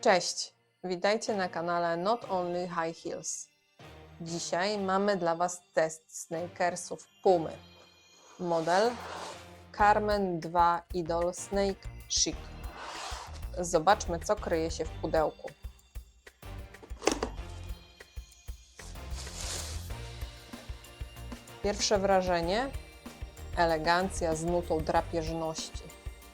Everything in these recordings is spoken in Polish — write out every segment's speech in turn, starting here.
Cześć, witajcie na kanale Not Only High Heels. Dzisiaj mamy dla Was test snakersów Pumy. Model Carmen 2 Idol Snake Chic. Zobaczmy, co kryje się w pudełku. Pierwsze wrażenie elegancja z nutą drapieżności.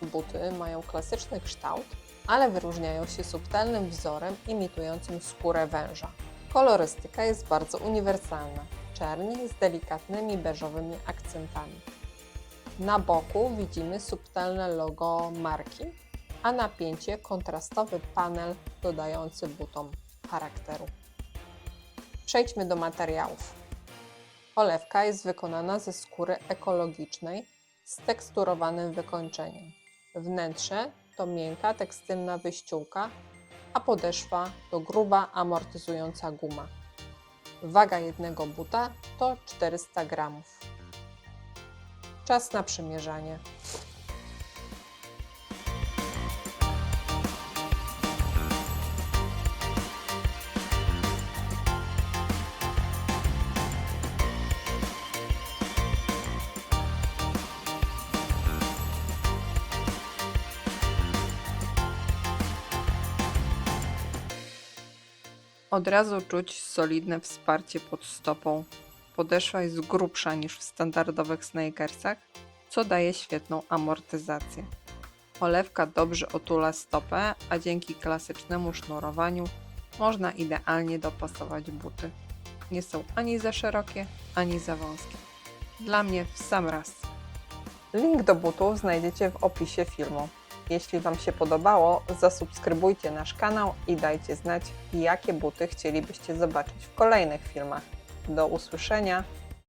Buty mają klasyczny kształt, ale wyróżniają się subtelnym wzorem imitującym skórę węża. Kolorystyka jest bardzo uniwersalna. Czerni z delikatnymi beżowymi akcentami. Na boku widzimy subtelne logo marki, a na pięcie kontrastowy panel dodający butom charakteru. Przejdźmy do materiałów. Olewka jest wykonana ze skóry ekologicznej z teksturowanym wykończeniem. Wnętrze to miękka tekstylna wyściółka, a podeszwa to gruba amortyzująca guma. Waga jednego buta to 400 gramów. Czas na przymierzanie. Od razu czuć solidne wsparcie pod stopą. Podeszwa jest grubsza niż w standardowych snakersach, co daje świetną amortyzację. Olewka dobrze otula stopę, a dzięki klasycznemu sznurowaniu można idealnie dopasować buty. Nie są ani za szerokie, ani za wąskie. Dla mnie w sam raz. Link do butów znajdziecie w opisie filmu. Jeśli Wam się podobało, zasubskrybujcie nasz kanał i dajcie znać, jakie buty chcielibyście zobaczyć w kolejnych filmach. Do usłyszenia!